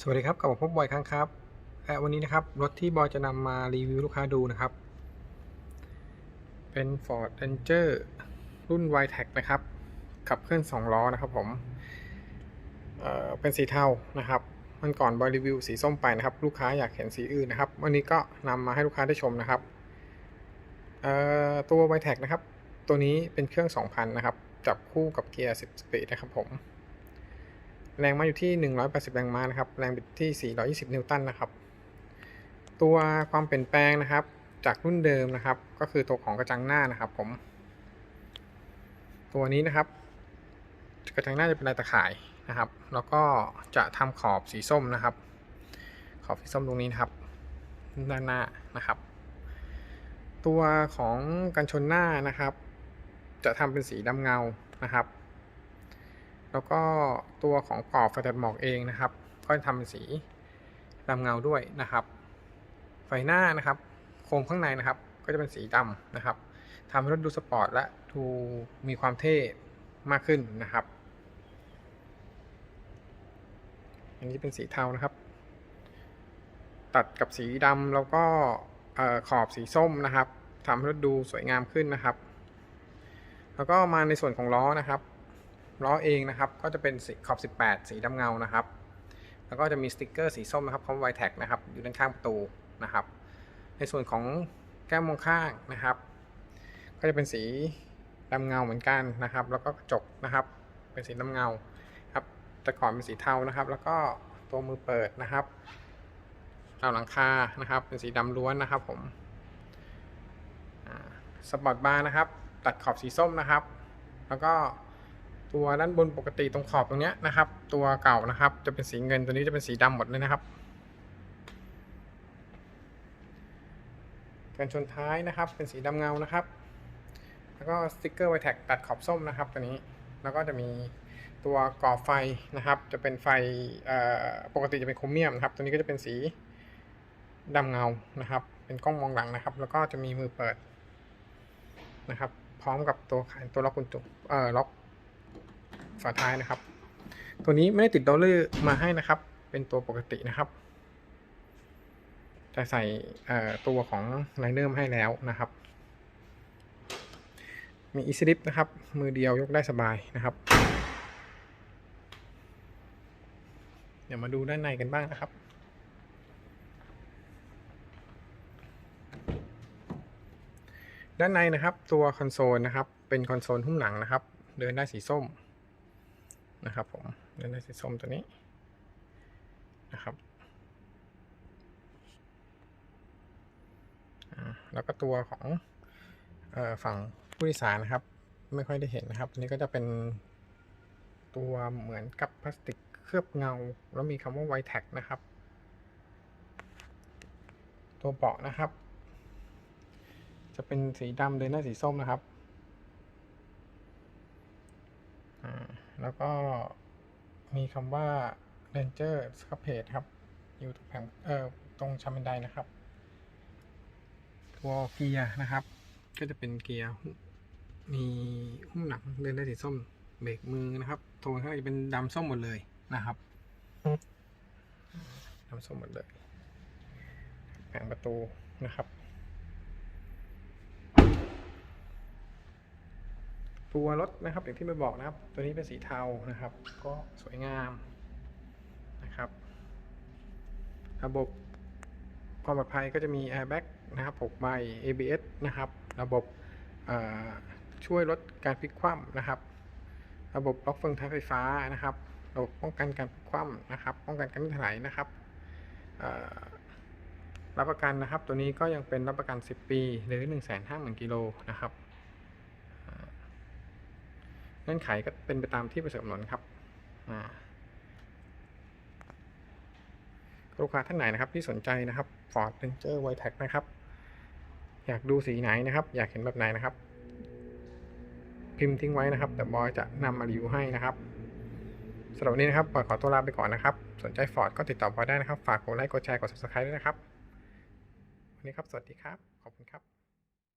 สวัสดีครับกลับมาพบบอยครั้งครับและวันนี้นะครับ รถที่บอยจะนำมารีวิวลูกค้าดูนะครับ เป็น Ford Ranger รุ่น y t e c นะครับ ขับเคลื่อน 2 ล้อนะครับผมเอ่อเป็นสีเทานะครับมันก่อนบอยรีวิวสีส้มไปนะครับ ลูกค้าอยากเห็นสีอื่นนะครับ วันนี้ก็นำมาให้ลูกค้าได้ชมนะครับเอ่อตัว y t e c นะครับ ตัวนี้เป็นเครื่อง 2,000 นะครับ จับคู่กับเกียร์ 10 สปีดนะครับผม แรงม้าอยู่ที่ 180 แรงม้านะครับ แรงบิดที่ 420 นิวตันนะครับ ตัวความเปลี่ยนแปลงนะครับ จากรุ่นเดิมนะครับ ก็คือตัวของกระจังหน้านะครับผม ตัวนี้นะครับ กระจังหน้าจะเป็นลายตะข่ายนะครับ แล้วก็จะทำขอบสีส้มนะครับ ขอบสีส้มตรงนี้นะครับ ด้านหน้านะครับ ตัวของกันชนหน้านะครับ จะทำเป็นสีดำเงานะครับ แล้วก็ตัวของกรอบไฟตัดหมอกเองนะครับ ก็ทำเป็นสีดำเงาด้วยนะครับ ไฟหน้านะครับโครงข้างในนะครับ ก็จะเป็นสีดำนะครับทำให้รถดูสปอร์ตและดูมีความเท่มากขึ้นนะครับ อันนี้เป็นสีเทานะครับ ตัดกับสีดำแล้วก็ขอบสีส้มนะครับทำให้รถดูสวยงามขึ้นนะครับ แล้วก็มาในส่วนของล้อนะครับ ล้อเองนะครับ ก็จะเป็นขอบ 18 สีดำเงานะครับ แล้วก็จะมีสติกเกอร์สีส้มนะครับพร้อมไวแท็กนะครับ อยู่ด้านข้างประตูนะครับ ในส่วนของแก้มมองข้างนะครับ ก็จะเป็นสีดำเงาเหมือนกันนะครับ แล้วก็กระจกนะครับ เป็นสีดำเงาครับ แต่ก่อนเป็นสีเทานะครับ แล้วก็ตัวมือเปิดนะครับราวหลังคานะครับ เป็นสีดำล้วนนะครับผมสปอร์ตบาร์นะครับ ตัดขอบสีส้มนะครับ แล้วก็ ตัวด้านบนปกติตรงขอบตรงเนี้ยนะครับ ตัวเก่านะครับ จะเป็นสีเงินตัวนี้จะเป็นสีดำหมดเลยนะครับกันชนท้ายนะครับ เป็นสีดำเงานะครับ แล้วก็สติกเกอร์ไวแท็กตัดขอบส้มนะครับ ตัวนี้แล้วก็จะมีตัวก่อไฟนะครับ จะเป็นไฟปกติจะเป็นโครเมียมนะครับ ตัวนี้ก็จะเป็นสีดำเงานะครับ เป็นกล้องมองหลังนะครับ แล้วก็จะมีมือเปิดนะครับ พร้อมกับตัวตัวล็อกกุญแจเอ่อล็อก ฝาท้ายนะครับ ตัวนี้ไม่ได้ติดดอลเลอร์มาให้นะครับ เป็นตัวปกตินะครับจะใส่ตัวของไลเนอร์มให้แล้วนะครับ มีอีสลิปนะครับ มือเดียวยกได้สบายนะครับ เดี๋ยวมาดูด้านในกันบ้างนะครับด้านในนะครับตัวคอนโซลนะครับเป็นคอนโซลหุ้มหนังนะครับ เดินได้สีส้ม นะครับผมเดินได้สีส้มตัวนี้นะครับแล้วก็ตัวของฝั่งผู้โดยสารนะครับ ไม่ค่อยได้เห็นนะครับตัวนี้ก็จะเป็นตัวเหมือนกับพลาสติกเคลือบเงา แล้วมีคำว่าไวแท็กนะครับ ตัวเบาะนะครับ จะเป็นสีดำเดินหน้าสีส้มนะครับ แล้วก็มีคำว่า Ranger s c a p a g e ครับ อยู่ตรงแผงเอ่อตรงชั้นบันไดนะครับ ตัวเกียร์นะครับ ก็จะเป็นเกียร์มีหุ้มหนังเดินได้สีส้มเบรกมือนะครับโทนข้างในจะเป็นดำส้มหมดเลยนะครับดำส้มหมดเลยแผงประตูนะครับ ตัวรถนะครับอย่างที่ไปบอกนะครับ ตัวนี้เป็นสีเทานะครับ ก็สวยงามนะครับ ระบบความปลอดภัยก็จะมี airbag นะครับ6ใบ ABS นะครับ ระบบช่วยลดการพลิกคว่ำนะครับ ระบบล็อกเฟืองท้ายไฟฟ้านะครับ ระบบป้องกันการพลิกคว่ำนะครับ ป้องกันการถลายนะครับรับประกันนะครับ ตัวนี้ก็ยังเป็นรับประกัน 10 ปี หรือ 150,000กิโลนะครับ เงื่อนไขก็เป็นไปตามที่ประสบกำหนดครับลูกค้าท่านไหนนะครับที่สนใจนะครับ Ford Ranger w i t e c นะครับ อยากดูสีไหนนะครับ อยากเห็นแบบไหนนะครับ พิมพ์ทิ้งไว้นะครับ แต่บอยจะนำมารีวิวให้นะครับสำหรับวันนี้นะครับบอยขอตัวลาไปก่อนนะครับ สนใจ Ford ก็ติดต่อบอยได้นะครับ ฝากกดไลค์กดแชร์กด subscribe ด้วยนะครับ วันนี้ครับ สวัสดีครับ ขอบคุณครับ